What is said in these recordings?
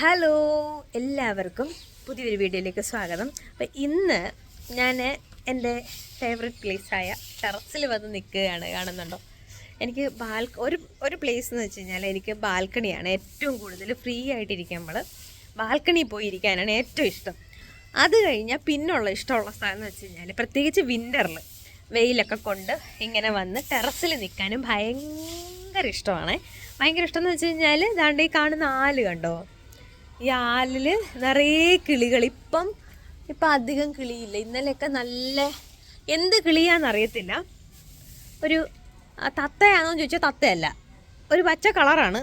Hello എല്ലാവർക്കും പുതിയൊരു വീഡിയോയിലേക്ക് സ്വാഗതം. അപ്പം ഇന്ന് ഞാൻ എന്റെ ഫേവറേറ്റ് പ്ലേസായ ടെറസിൽ വന്ന് നിൽക്കുകയാണ് കാണുന്നുണ്ടോ? എനിക്ക് ബാൽ ഒരു ഒരു പ്ലേസ് എന്ന് വെച്ച് കഴിഞ്ഞാൽ എനിക്ക് ബാൽക്കണിയാണ് ഏറ്റവും കൂടുതൽ ഫ്രീ ആയിട്ടിരിക്കാൻ നമ്മൾ ബാൽക്കണിയിൽ പോയി ഇരിക്കാനാണ് ഏറ്റവും ഇഷ്ടം. അത് കഴിഞ്ഞാൽ പിന്നുള്ള ഇഷ്ടമുള്ള സ്ഥലം എന്ന് വെച്ച് കഴിഞ്ഞാൽ പ്രത്യേകിച്ച് വിന്ററിൽ വെയിലൊക്കെ കൊണ്ട് ഇങ്ങനെ വന്ന് ടെറസിൽ നിൽക്കാനും ഭയങ്കര ഇഷ്ടമാണ്. ഭയങ്കര ഇഷ്ടം എന്ന് വെച്ച് കഴിഞ്ഞാൽ ദാണ്ട് ഈ കാണുന്ന ആൽ കണ്ടോ? ഈ ആലിൽ നിറയെ കിളികൾ. ഇപ്പം ഇപ്പം അധികം കിളിയില്ല. ഇന്നലെയൊക്കെ നല്ല എന്ത് കിളിയാണെന്നറിയത്തില്ല ഒരു തത്തയാണോ എന്ന് ചോദിച്ചാൽ തത്തയല്ല. ഒരു പച്ച കളറാണ്.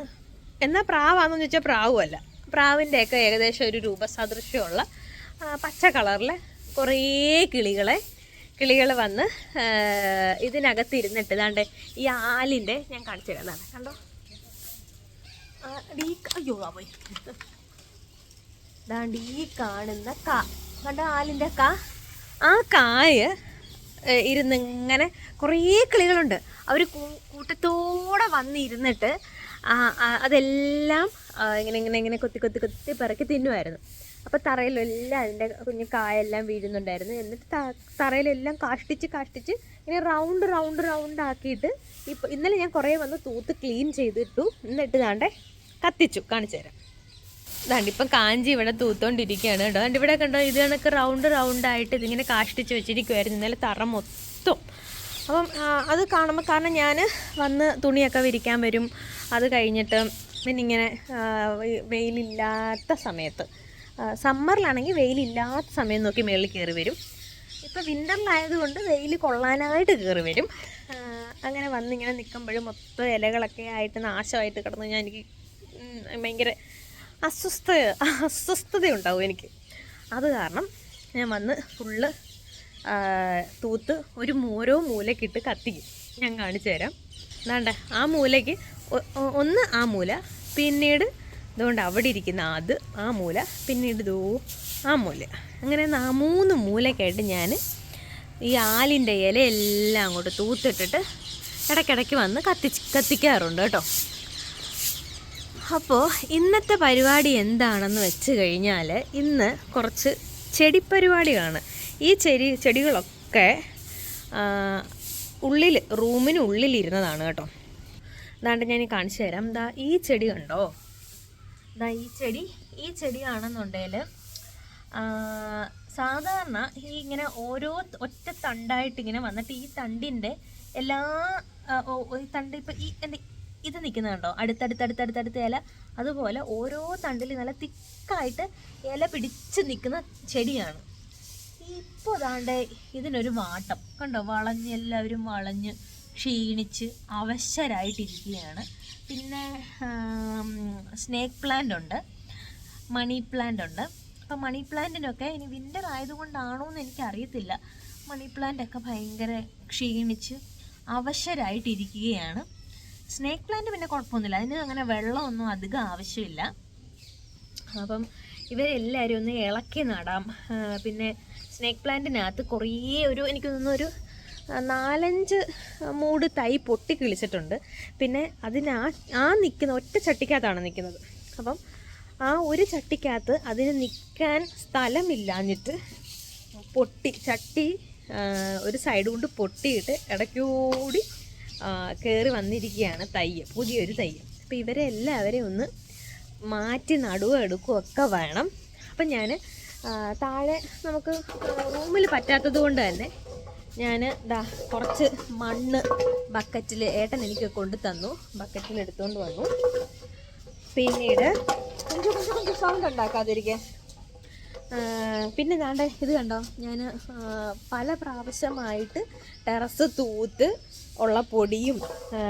എന്നാൽ പ്രാവാണോ എന്ന് ചോദിച്ചാൽ പ്രാവുമല്ല. പ്രാവിന്റെയൊക്കെ ഏകദേശം ഒരു രൂപസദൃശ്യമുള്ള പച്ച കളറിൽ കുറേ കിളികളെ കിളികൾ വന്ന് ഇതിനകത്ത് ഇരുന്നിട്ട് ഇതാണ്ട് ഈ ആലിന്റെ ഞാൻ കാണിച്ചു തരാം. കണ്ടോ? അയ്യോ പോയി. ദാണ്ട് ഈ കാണുന്ന കാ. കണ്ട ആലിന്റെ കാ? ആ കായ് ഇരുന്നിങ്ങനെ കുറേ കിളികളുണ്ട്. അവർ കൂട്ടത്തോടെ വന്നിരുന്നിട്ട് അതെല്ലാം ഇങ്ങനെ ഇങ്ങനെ ഇങ്ങനെ കൊത്തി കൊത്തി കൊത്തി പിറക്കി തിന്നുമായിരുന്നു അപ്പോൾ തറയിലെല്ലാം അതിന്റെ കുഞ്ഞു കായെല്ലാം വീഴുന്നുണ്ടായിരുന്നു. എന്നിട്ട് തറയിലെല്ലാം കാഷ്ടിച്ച് കാഷ്ടിച്ച് ഇങ്ങനെ റൗണ്ട് റൗണ്ട് റൗണ്ട് ആക്കിയിട്ട് ഇപ്പോൾ ഇന്നലെ ഞാൻ കുറേ വന്ന് തൂത്ത് ക്ലീൻ ചെയ്തിട്ടു. എന്നിട്ട് ദാണ്ടെ കത്തിച്ചു. കാണിച്ചു തരാം. ദാണ്ട് ഇപ്പം കാഞ്ചി ഇവിടെ തൂത്തോണ്ടിരിക്കുകയാണ് കേട്ടോ. അതുകൊണ്ട് ഇവിടെ കണ്ടോ ഇത് കണക്ക് റൗണ്ട് റൗണ്ട് ആയിട്ട് ഇതിങ്ങനെ കാഷ്ടിച്ച് വെച്ചിരിക്കുമായിരുന്നു ഇന്നലെ തറ മൊത്തം. അപ്പം അത് കാണുമ്പോൾ കാരണം ഞാൻ വന്ന് തുണിയൊക്കെ വിരിക്കാൻ വരും. അത് കഴിഞ്ഞിട്ട് പിന്നെ ഇങ്ങനെ വെയിലില്ലാത്ത സമയത്ത് സമ്മറിലാണെങ്കിൽ വെയിലില്ലാത്ത സമയം നോക്കി മേളിൽ കയറി വരും. ഇപ്പോൾ വിന്ററിലായതുകൊണ്ട് വെയിൽ കൊള്ളാനായിട്ട് കയറി വരും. അങ്ങനെ വന്നിങ്ങനെ നിൽക്കുമ്പോഴും മൊത്തം ഇലകളൊക്കെ ആയിട്ട് നാശമായിട്ട് കിടന്ന് ഞാൻ എനിക്ക് ഭയങ്കര അസ്വസ്ഥ അസ്വസ്ഥത ഉണ്ടാവും എനിക്ക്. അത് കാരണം ഞാൻ വന്ന് ഫുള്ള് തൂത്ത് ഒരു ഓരോ മൂലക്കിട്ട് കത്തിക്കും. ഞാൻ കാണിച്ചു തരാം. എന്താണ്ട് ആ മൂലയ്ക്ക് ഒന്ന് ആ മൂല പിന്നീട് ഇതുകൊണ്ട് അവിടെ ഇരിക്കുന്ന അത് ആ മൂല പിന്നീട് ദോ ആ മൂല. അങ്ങനെ ആ മൂന്ന് മൂലക്കായിട്ട് ഞാൻ ഈ ആലിന്റെ ഇലയെല്ലാം അങ്ങോട്ട് തൂത്തിട്ടിട്ട് ഇടയ്ക്കിടയ്ക്ക് വന്ന് കത്തിച്ച് കത്തിക്കാറുണ്ട് കേട്ടോ. അപ്പോൾ ഇന്നത്തെ പരിപാടി എന്താണെന്ന് വെച്ച് കഴിഞ്ഞാൽ ഇന്ന് കുറച്ച് ചെടി പരിപാടികളാണ്. ഈ ചെടി ചെടികളൊക്കെ ഉള്ളിൽ റൂമിനുള്ളിൽ ഇരുന്നതാണ് കേട്ടോ. അതാണ്ട് ഞാൻ കാണിച്ചു തരാം. എന്താ ഈ ചെടി കണ്ടോ? ദാ ഈ ചെടി ഈ ചെടിയാണെന്നുണ്ടെങ്കിൽ സാധാരണ ഈ ഇങ്ങനെ ഓരോ ഒറ്റ തണ്ടായിട്ട് ഇങ്ങനെ വന്നിട്ട് ഈ തണ്ടിന്റെ എല്ലാ തണ്ട് ഇപ്പം ഈ എന്റെ ഇത് നിൽക്കുന്നത് കണ്ടോ? അടുത്തടുത്തടുത്തടുത്തടുത്ത ഇല. അതുപോലെ ഓരോ തണ്ടിൽ നല്ല തിക്കായിട്ട് ഇല പിടിച്ച് നിൽക്കുന്ന ചെടിയാണ്. ഇപ്പോൾ അതാണ്ട് ഇതിനൊരു വാട്ടം. കണ്ടോ? വളഞ്ഞ് എല്ലാവരും വളഞ്ഞ് ക്ഷീണിച്ച് അവശരായിട്ടിരിക്കുകയാണ്. പിന്നെ സ്നേക്ക് പ്ലാന്റ് ഉണ്ട്. മണി പ്ലാന്റ് ഉണ്ട്. അപ്പോൾ മണി പ്ലാന്റിനൊക്കെ ഇനി വിന്റർ ആയതുകൊണ്ടാണോ എന്ന് എനിക്കറിയത്തില്ല. മണി പ്ലാന്റ് ഒക്കെ ഭയങ്കര ക്ഷീണിച്ച് അവശരായിട്ടിരിക്കുകയാണ്. സ്നേക്ക് പ്ലാന്റ് പിന്നെ കുഴപ്പമൊന്നുമില്ല. അതിന് അങ്ങനെ വെള്ളമൊന്നും അധികം ആവശ്യമില്ല. അപ്പം ഇവരെല്ലാവരും ഒന്ന് ഇളക്കി നടാം. പിന്നെ സ്നേക്ക് പ്ലാന്റിനകത്ത് കുറേ ഒരു എനിക്ക് തോന്നുന്നു ഒരു നാലഞ്ച് മൂട് തൈ പൊട്ടി കിളിച്ചിട്ടുണ്ട്. പിന്നെ അതിന് ആ ആ നിൽക്കുന്ന ഒറ്റ ചട്ടിക്കകത്താണ് നിൽക്കുന്നത് അപ്പം ആ ഒരു ചട്ടിക്കകത്ത് അതിന് നിൽക്കാൻ സ്ഥലമില്ലാഞ്ഞിട്ട് പൊട്ടി ചട്ടി ഒരു സൈഡ് കൊണ്ട് പൊട്ടിയിട്ട് ഇടയ്ക്കൂടി കയറി വന്നിരിക്കുകയാണ് തയ്യ് പുതിയൊരു തയ്യ്. അപ്പോൾ ഇവരെ എല്ലാവരെയും ഒന്ന് മാറ്റി നടുവോ എടുക്കുകയോ ഒക്കെ വേണം. അപ്പം ഞാൻ താഴെ നമുക്ക് റൂമിൽ പറ്റാത്തത് കൊണ്ട് തന്നെ ഞാൻ ദാ കുറച്ച് മണ്ണ് ബക്കറ്റിൽ ഏട്ടൻ എനിക്ക് കൊണ്ടു തന്നു. ബക്കറ്റിൽ എടുത്തുകൊണ്ട് വന്നു. പിന്നീട് കുഞ്ചു കുഞ്ചു കുഞ്ചു സൗണ്ട് ഉണ്ടാക്കാതിരിക്കുക പിന്നെ ദാണ്ടെ ഇത് കണ്ടോ? ഞാൻ പല പ്രാവശ്യമായിട്ട് ടെറസ് തൂത്ത് ഉള്ള പൊടിയും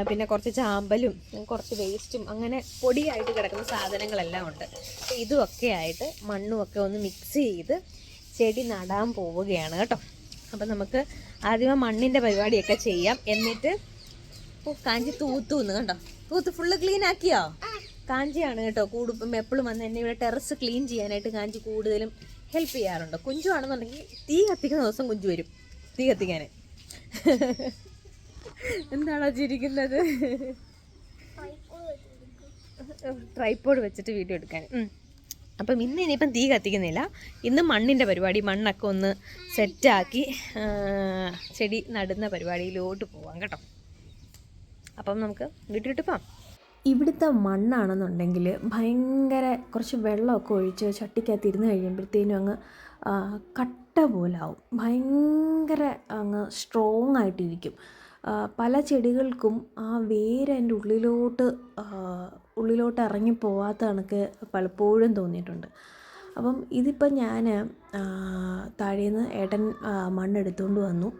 പിന്നെ കുറച്ച് ചാമ്പലും കുറച്ച് വേസ്റ്റും അങ്ങനെ പൊടിയായിട്ട് കിടക്കുന്ന സാധനങ്ങളെല്ലാം ഉണ്ട്. അപ്പോൾ ഇതുമൊക്കെ ആയിട്ട് മണ്ണും ഒക്കെ ഒന്ന് മിക്സ് ചെയ്ത് ചെടി നടാൻ പോവുകയാണ് കേട്ടോ. അപ്പം നമുക്ക് ആദ്യമേ മണ്ണിന്റെ പരിപാടിയൊക്കെ ചെയ്യാം. എന്നിട്ട് കാഞ്ചി തൂത്തൂന്ന് കണ്ടോ? തൂത്ത് ഫുള്ള് ക്ലീൻ ആക്കിയോ? കാഞ്ചിയാണ് കേട്ടോ. കൂടും എപ്പോഴും വന്ന് എന്നെ ഇവിടെ ടെറസ് ക്ലീൻ ചെയ്യാനായിട്ട് കാഞ്ചി കൂടുതലും ഹെൽപ്പ് ചെയ്യാറുണ്ട്. കുഞ്ചു ആണെന്നുണ്ടെങ്കിൽ തീ കത്തിക്കുന്ന ദിവസം കുഞ്ചു വരും. തീ കത്തിക്കാൻ. എന്താണോ ചിരിക്കുന്നത്? ട്രൈപ്പോഡ് വെച്ചിട്ട് വീഡിയോ എടുക്കാൻ. അപ്പം ഇന്ന് ഇനിയിപ്പം തീ കത്തിക്കുന്നില്ല. ഇന്ന് മണ്ണിന്റെ പരിപാടി മണ്ണൊക്കെ ഒന്ന് സെറ്റാക്കി ചെടി നടുന്ന പരിപാടിയിലോട്ട് പോവാം കേട്ടോ. അപ്പം നമുക്ക് വീട്ടിലിട്ട് പോവാം. ഇവിടുത്തെ മണ്ണാണെന്നുണ്ടെങ്കിൽ ഭയങ്കര കുറച്ച് വെള്ളമൊക്കെ ഒഴിച്ച് ചട്ടിക്കകത്ത് ഇരുന്ന് കഴിയുമ്പോഴത്തേനും അങ്ങ് കട്ട പോലാവും. ഭയങ്കര അങ്ങ് സ്ട്രോങ് ആയിട്ടിരിക്കും. പല ചെടികൾക്കും ആ വേര് അതിന്റെ ഉള്ളിലോട്ട് ഉള്ളിലോട്ട് ഇറങ്ങി പോവാത്ത കണക്ക് പലപ്പോഴും തോന്നിയിട്ടുണ്ട്. അപ്പം ഇതിപ്പം ഞാൻ താഴേന്ന് ഏട്ടൻ മണ്ണെടുത്തുകൊണ്ട് വന്നു.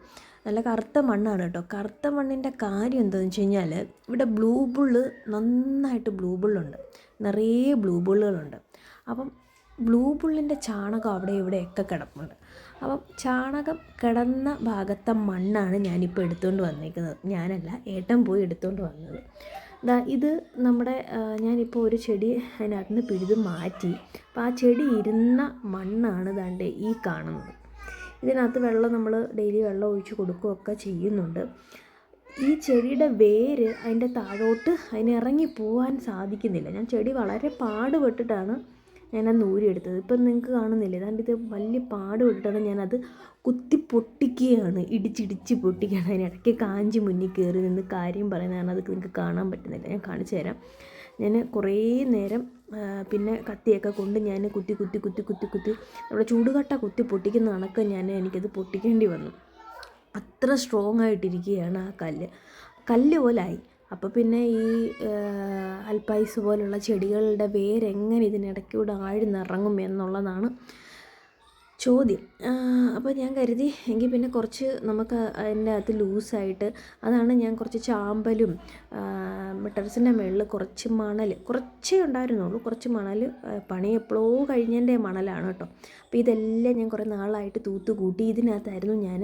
നല്ല കറുത്ത മണ്ണാണ് കേട്ടോ. കറുത്ത മണ്ണിന്റെ കാര്യം എന്താണെന്ന് വെച്ച് കഴിഞ്ഞാൽ ഇവിടെ ബ്ലൂ ബുള്ള് നന്നായിട്ട് ബ്ലൂ ബുള്ളുണ്ട് നിറയെ ബ്ലൂ ബുള്ളുകളുണ്ട് അപ്പം ബ്ലൂ ബുള്ളിന്റെ ചാണകം അവിടെ ഇവിടെയൊക്കെ കിടപ്പുണ്ട്. അപ്പം ചാണകം കിടന്ന ഭാഗത്തെ മണ്ണാണ് ഞാനിപ്പോൾ എടുത്തുകൊണ്ട് വന്നിരിക്കുന്നത് ഞാനല്ല ഏട്ടൻ പോയി എടുത്തുകൊണ്ട് വന്നത്. ദാ ഇത് നമ്മുടെ ഞാനിപ്പോൾ ഒരു ചെടി അതിനകത്ത് നിന്ന് പിഴുത് മാറ്റി. അപ്പോൾ ആ ചെടി ഇരുന്ന മണ്ണാണ് ദാണ്ട് ഈ കാണുന്നത്. ഇതിനകത്ത് വെള്ളം നമ്മൾ ഡെയിലി വെള്ളം ഒഴിച്ച് കൊടുക്കുകയൊക്കെ ചെയ്യുന്നുണ്ട്. ഈ ചെടിയുടെ വേര് അതിന്റെ താഴോട്ട് അതിന് ഇറങ്ങി പോകാൻ സാധിക്കുന്നില്ല. ഞാൻ ചെടി വളരെ പാടുപെട്ടിട്ടാണ് ഞാനത് നൂരിയെടുത്തത് ഇപ്പം നിങ്ങൾക്ക് കാണുന്നില്ല. ഏതാണ്ട് ഇത് വലിയ പാടുപെട്ടിട്ടാണ് ഞാനത് കുത്തി പൊട്ടിക്കുകയാണ്. ഇടിച്ചിടിച്ച് പൊട്ടിക്കുകയാണ്. അതിനിടയ്ക്ക് കാഞ്ചി മുന്നിൽ കയറി നിന്ന് കാര്യം പറയുന്നതാണ്. അത് നിങ്ങൾക്ക് കാണാൻ പറ്റുന്നില്ല. ഞാൻ കാണിച്ചു തരാം. ഞാൻ കുറേ നേരം പിന്നെ കത്തിയൊക്കെ കൊണ്ട് ഞാൻ കുത്തി കുത്തി കുത്തി കുത്തി കുത്തി നമ്മുടെ ചൂടുകട്ട കുത്തി പൊട്ടിക്കുന്ന കണക്ക് ഞാൻ എനിക്കത് പൊട്ടിക്കേണ്ടി വന്നു. അത്ര സ്ട്രോങ് ആയിട്ടിരിക്കുകയാണ് ആ കല്ല്. കല്ല് പോലായി അപ്പോൾ പിന്നെ ഈ ആ, പോലുള്ള ചെടികളുടെ വേരെങ്ങനെ ഇതിനിടയ്ക്കൂടെ ആഴ്ന്നിറങ്ങും എന്നുള്ളതാണ് ചോദ്യം. അപ്പോൾ ഞാൻ കരുതി എങ്കിൽ പിന്നെ കുറച്ച് നമുക്ക് അതിന്റെ അകത്ത് ലൂസായിട്ട് അതാണ് ഞാൻ കുറച്ച് ചാമ്പലും ടെറസിന്റെ മുകളിൽ കുറച്ച് മണൽ കുറച്ചേ ഉണ്ടായിരുന്നുള്ളൂ. കുറച്ച് മണൽ പണി എപ്പോഴോ കഴിഞ്ഞതിന്റെ മണലാണ് കേട്ടോ. അപ്പോൾ ഇതെല്ലാം ഞാൻ കുറേ നാളായിട്ട് തൂത്ത് കൂട്ടി ഇതിനകത്തായിരുന്നു ഞാൻ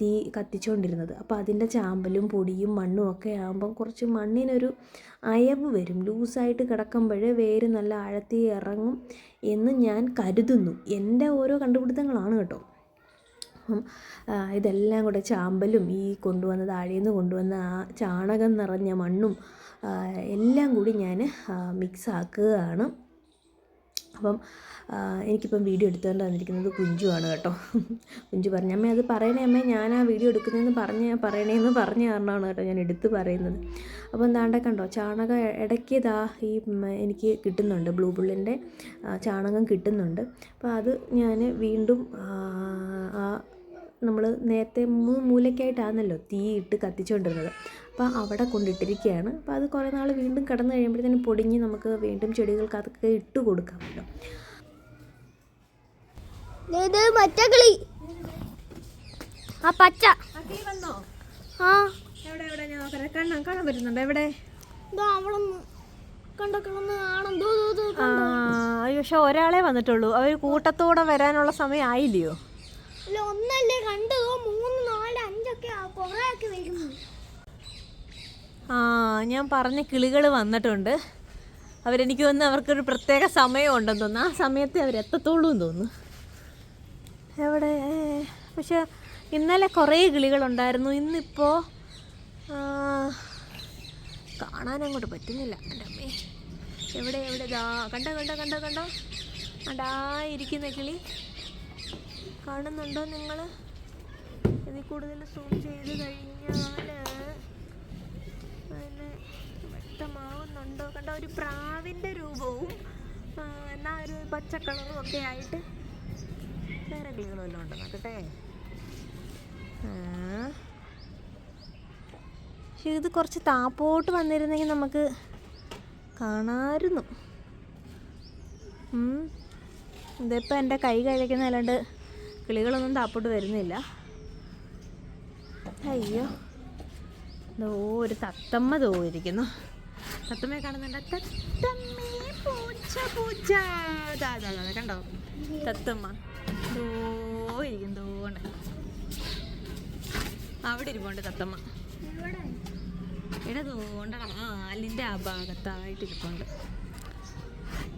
തീ കത്തിച്ചുകൊണ്ടിരുന്നത് അപ്പോൾ അതിന്റെ ചാമ്പലും പൊടിയും മണ്ണും ഒക്കെ ആകുമ്പം കുറച്ച് മണ്ണിനൊരു അയവ് വരും. ലൂസായിട്ട് കിടക്കുമ്പോൾ വേര് നല്ല ആഴത്തിൽ ഇറങ്ങും എന്ന് ഞാൻ കരുതുന്നു. എന്റെ ഓരോ കണ്ടുപിടുത്തങ്ങളാണ് കേട്ടോ. അപ്പം ഇതെല്ലാം കൂടെ ചാമ്പലും ഈ കൊണ്ടുവന്ന താഴേന്ന് കൊണ്ടുവന്ന ആ ചാണകം നിറഞ്ഞ മണ്ണും എല്ലാം കൂടി ഞാൻ മിക്സ് ആക്കുകയാണ്. അപ്പം എനിക്കിപ്പം വീഡിയോ എടുത്തുകൊണ്ട് വന്നിരിക്കുന്നത് കുഞ്ചുവാണ് കേട്ടോ. കുഞ്ചു പറഞ്ഞു അമ്മേ അത് പറയണേ അമ്മേ ഞാൻ ആ വീഡിയോ എടുക്കുന്നതെന്ന് പറഞ്ഞ് പറയണേന്ന് പറഞ്ഞ കാരണമാണ് കേട്ടോ ഞാൻ എടുത്ത് പറയുന്നത്. അപ്പോൾ എന്താണ്ടെ കണ്ടോ ചാണകം ഇടയ്ക്ക് ഇതാ ഈ എനിക്ക് കിട്ടുന്നുണ്ട് ബ്ലൂ ബുള്ളിന്റെ ചാണകം കിട്ടുന്നുണ്ട്. അപ്പോൾ അത് ഞാൻ വീണ്ടും ആ നമ്മൾ നേരത്തെ മൂ- മൂലയ്ക്കായിട്ടാണല്ലോ തീ ഇട്ട് കത്തിച്ചുകൊണ്ടിരുന്നത് അപ്പോൾ അവിടെ കൊണ്ടിട്ടിരിക്കുകയാണ്. അപ്പോൾ അത് കുറേ നാൾ വീണ്ടും കിടന്നു കഴിയുമ്പോഴത്തേനും പൊടിഞ്ഞ് നമുക്ക് വീണ്ടും ചെടികൾക്ക് അതൊക്കെ ഇട്ട് കൊടുക്കാമല്ലോ. ഇത് മറ്റേ കിളി. ആ പച്ച. വന്നോ? ആ. എവിടെ എവിടെ? ഞാൻ നോക്കട്ടെ. കാണാൻ കാണാൻ പറ്റുന്നുണ്ടോ? അയ്യോ പക്ഷെ ഒരാളെ വന്നിട്ടുള്ളൂ. അവർ കൂട്ടത്തോടെ വരാനുള്ള സമയം ആയില്ലയോ? ഒന്നല്ലേ കണ്ടു മൂന്ന് നാല് അഞ്ചൊക്കെ കുറേ ഒക്കെ വരുന്നു. ഞാൻ പറഞ്ഞ കിളികൾ വന്നിട്ടുണ്ട്. അവരെനിക്ക് തോന്നുന്നു അവർക്കൊരു പ്രത്യേക സമയമുണ്ടെന്ന് തോന്നുന്നു. ആ സമയത്തെ അവരെത്തത്തുള്ളൂ എന്ന് തോന്നുന്നു. എവിടെ? പക്ഷെ ഇന്നലെ കുറേ കിളികളുണ്ടായിരുന്നു. ഇന്നിപ്പോൾ കാണാൻ അങ്ങോട്ട് പറ്റുന്നില്ല. എന്റെ അമ്മേ. എവിടെ എവിടെ? ദാ കണ്ടോ കണ്ടോ കണ്ടോ കണ്ടോ? അടാ ഇരിക്കുന്ന കിളി. കാണുന്നുണ്ടോ നിങ്ങൾ ഇതിൽ കൂടുതൽ സൂം ചെയ്ത് കഴിഞ്ഞാൽ അതിന് വ്യക്തമാവുന്നുണ്ടോ കണ്ട ഒരു പ്രാവിന്റെ രൂപവും എന്നാ ഒരു പച്ച കളറും ഒക്കെ ആയിട്ട് വേറെ കിളികളും വല്ലതും ഉണ്ടോ നോക്കട്ടെ. പക്ഷെ ഇത് കുറച്ച് താപ്പോട്ട് വന്നിരുന്നെങ്കിൽ നമുക്ക് കാണാമായിരുന്നു. ഇതിപ്പോൾ എന്റെ കൈ കഴിക്കുന്ന അല്ലാണ്ട് കിളികളൊന്നും താപ്പോട്ട് വരുന്നില്ല. അയ്യോ. ഇതോ ഒരു തത്തമ്മ ഇരിക്കുന്നു. തത്തമ്മയെ കാണുന്നുണ്ട്. തത്തമ്മേ പൂച്ച പൂച്ച. കണ്ടോ? തത്തമ്മ. ദോ ഇരിക്കും തോണ്ട് അവിടെ ഇരിപ്പുണ്ട് തത്തമ്മ. ഇവിടെ തോണ്ടണം ആ ആ ഭാഗത്തായിട്ട് ഇരിപ്പുണ്ട്.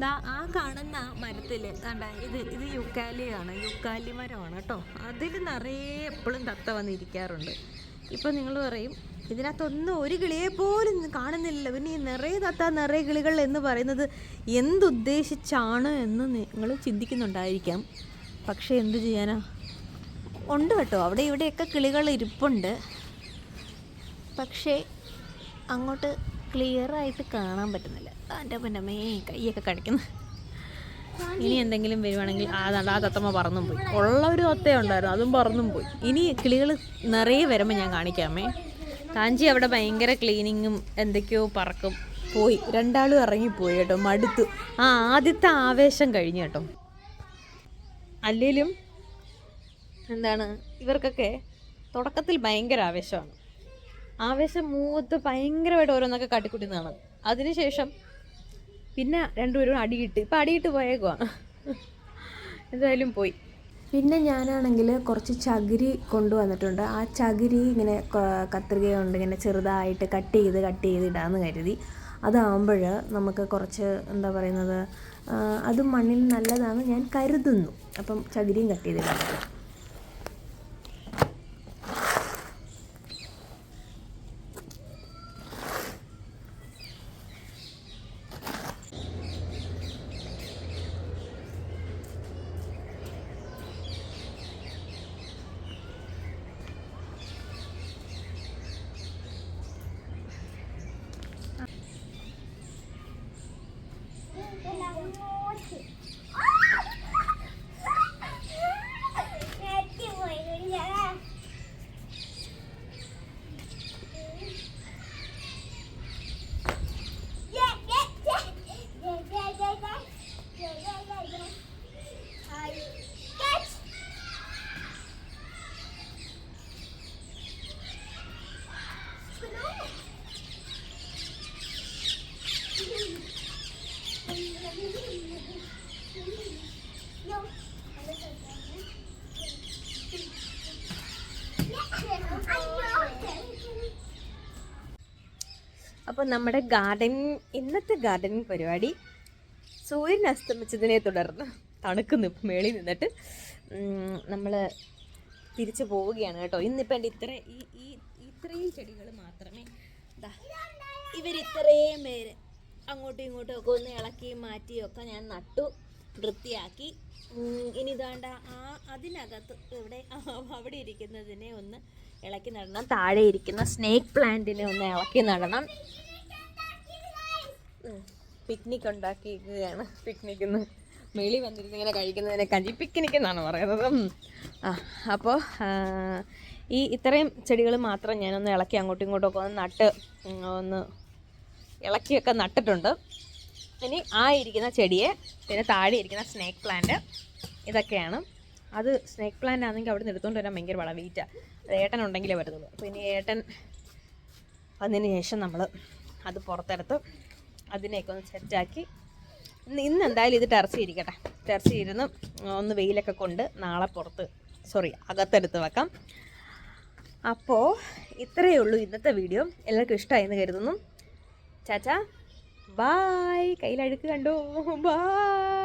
ആ കാണുന്ന മരത്തിൽ കണ്ട ഇത് ഇത് യുക്കാലിയാണ്. യുക്കാലി മരമാണ് കേട്ടോ. അതിൽ നിറയെ എപ്പോഴും തത്ത വന്നിരിക്കാറുണ്ട്. ഇപ്പം നിങ്ങൾ പറയും ഇതിനകത്തൊന്നും ഒരു കിളിയെ പോലും കാണുന്നില്ല പിന്നെ ഈ നിറയെ തത്ത നിറയെ കിളികൾ എന്ന് പറയുന്നത് എന്തുദ്ദേശിച്ചാണ് എന്ന് നിങ്ങൾ ചിന്തിക്കുന്നുണ്ടായിരിക്കാം. പക്ഷേ എന്ത് ചെയ്യാനാ? ഉണ്ട് കേട്ടോ. അവിടെ ഇവിടെയൊക്കെ കിളികൾ ഇരിപ്പുണ്ട്. പക്ഷേ അങ്ങോട്ട് ക്ലിയറായിട്ട് കാണാൻ പറ്റുന്നില്ല. എന്റെ പൊന്നമ്മേ കൈയൊക്കെ കടിക്കുന്നു. ഇനി എന്തെങ്കിലും വരുവാണെങ്കിൽ ആ തത്തമ്മ പറന്നും പോയി. ഉള്ള ഒരു തത്തേ ഉണ്ടായിരുന്നു അതും പറന്നും പോയി. ഇനി കിളികൾ നിറയെ വരുമ്പോൾ ഞാൻ കാണിക്കാമേ കാഞ്ചി അവിടെ ഭയങ്കര ക്ലീനിങ്ങും എന്തൊക്കെയോ പറക്കും. പോയി. രണ്ടാളും ഇറങ്ങിപ്പോയി കേട്ടോ മടുത്തു. ആ ആദ്യത്തെ ആവേശം കഴിഞ്ഞു കേട്ടോ. അല്ലേലും എന്താണ് ഇവർക്കൊക്കെ തുടക്കത്തിൽ ഭയങ്കര ആവേശമാണ്. ആവേശം മൂത്ത് ഭയങ്കരമായിട്ട് ഓരോന്നൊക്കെ കാട്ടിക്കുട്ടുന്നതാണ് അതിനുശേഷം പിന്നെ രണ്ടുപേരും അടിയിട്ട് ഇപ്പം അടിയിട്ട് പോയേക്കുവാ. എന്തായാലും പോയി. പിന്നെ ഞാനാണെങ്കിൽ കുറച്ച് ചകിരി കൊണ്ടുവന്നിട്ടുണ്ട്. ആ ചകിരി ഇങ്ങനെ കത്രിക ഇങ്ങനെ ചെറുതായിട്ട് കട്ട് ചെയ്ത് കട്ട് ചെയ്ത് ഇടാമെന്ന് കരുതി. അതാകുമ്പോൾ നമുക്ക് കുറച്ച് എന്താ പറയുന്നത് അത് മണ്ണിൽ നല്ലതാണെന്ന് ഞാൻ കരുതുന്നു. അപ്പം ചകിരിയും കട്ട് ചെയ്തിടാം അപ്പോൾ നമ്മുടെ ഗാർഡൻ ഇന്നത്തെ ഗാർഡനിങ് പരിപാടി സൂര്യൻ അസ്തമിച്ചതിനെ തുടർന്ന് തണുക്കുന്നു. ഇപ്പം മേളിൽ നിന്നിട്ട് നമ്മൾ തിരിച്ചു പോവുകയാണ് കേട്ടോ. ഇന്നിപ്പോൾ എന്റെ ഇത്ര ഈ ഈ ഇത്രയും ചെടികൾ മാത്രമേ ഇത്രയും പേര് അങ്ങോട്ടും ഇങ്ങോട്ടും ഒക്കെ ഒന്ന് ഇളക്കി മാറ്റിയൊക്കെ ഞാൻ നട്ടു വൃത്തിയാക്കി. ഇനി ഇതാണ്ട ആ അതിനകത്ത് ഇവിടെ അവിടെ ഇരിക്കുന്നതിനെ ഒന്ന് ഇളക്കി നടണം. താഴെ ഇരിക്കുന്ന സ്നേക്ക് പ്ലാന്റിനെ ഒന്ന് ഇളക്കി നടണം. പിക്നിക് ഉണ്ടാക്കിയിരിക്കുകയാണ്. പിക്നിക് എന്ന് മേളി വന്നിരുന്ന് ഇങ്ങനെ കഴിക്കുന്നതിനെ കഞ്ചി പിക്നിക് എന്നാണ് പറയുന്നത്. ആ അപ്പോൾ ഈ ഇത്രയും ചെടികൾ മാത്രം ഞാനൊന്ന് ഇളക്കി അങ്ങോട്ടും ഇങ്ങോട്ടും ഒന്ന് നട്ട് ഒന്ന് ഇളക്കിയൊക്കെ നട്ടിട്ടുണ്ട്. ഇനി ആ ഇരിക്കുന്ന ചെടിയെ പിന്നെ താഴെ ഇരിക്കുന്ന സ്നേക്ക് പ്ലാന്റ് ഇതൊക്കെയാണ്. അത് സ്നേക്ക് പ്ലാന്റ് ആണെങ്കിൽ അവിടെ നിന്ന് എടുത്തുകൊണ്ട് വരാൻ ഭയങ്കര വളം വീറ്റാണ് ഏട്ടൻ ഉണ്ടെങ്കിലേ വരുന്നുള്ളൂ അപ്പോൾ ഇനി ഏട്ടൻ വന്നതിന് ശേഷം നമ്മൾ അത് പുറത്തെടുത്ത് അതിനെയൊക്കെ ഒന്ന് സെറ്റാക്കി ഇന്ന് എന്തായാലും ഇത് ടെറസ് ഇരുന്ന് ഒന്ന് വെയിലൊക്കെ കൊണ്ട് നാളെ പുറത്ത് സോറി അകത്തെടുത്ത് വെക്കാം. അപ്പോൾ ഇത്രയേ ഉള്ളൂ ഇന്നത്തെ വീഡിയോ എല്ലാവർക്കും ഇഷ്ടമായി എന്ന് കരുതുന്നു. ചാച്ചാ ബായ് കയ്യിലഴുക്ക് കണ്ടോ? ബായ്